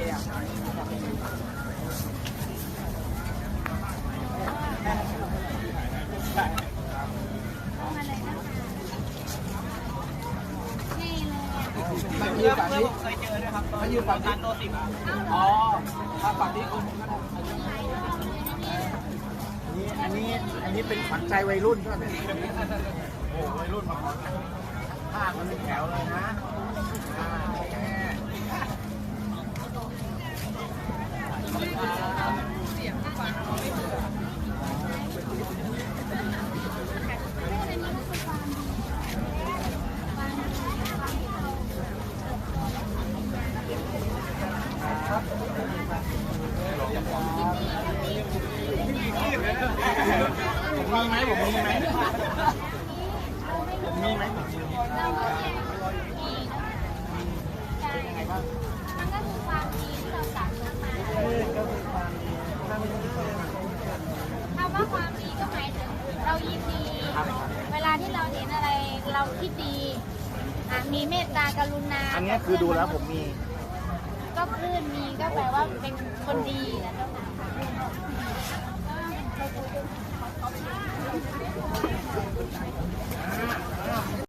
อ่เลยอะมายืนฝั่งนี้เคยเจอด้วยครับมายืนฝั่งนี้โตสิบอ๋อถ้าฝั่งนี้คุณก็ได้อันนี้อันนี้อันนี้เป็นขวัญใจวัยรุ่นก็เนี่ยโอ้วัยรุ่นมาขอภาคมันเป็นแถวเลยนะอ่าโอเค ผ มีไหมผมมีไหมผมมีไหมผมมีเราก็เนี่ยมีใช่มันก็คือความดีที่เราสั่งมาคำว่าความดีก็หมายถึงเรายินดี เวลาที่เราเห็นอะไรเราคิดดีมีเมตตากรุณา อันนี้คือดูแล้วผมมี ก็คลื่นมีก็แปลว่าเป็นคนดีนะเจ้าค่ะ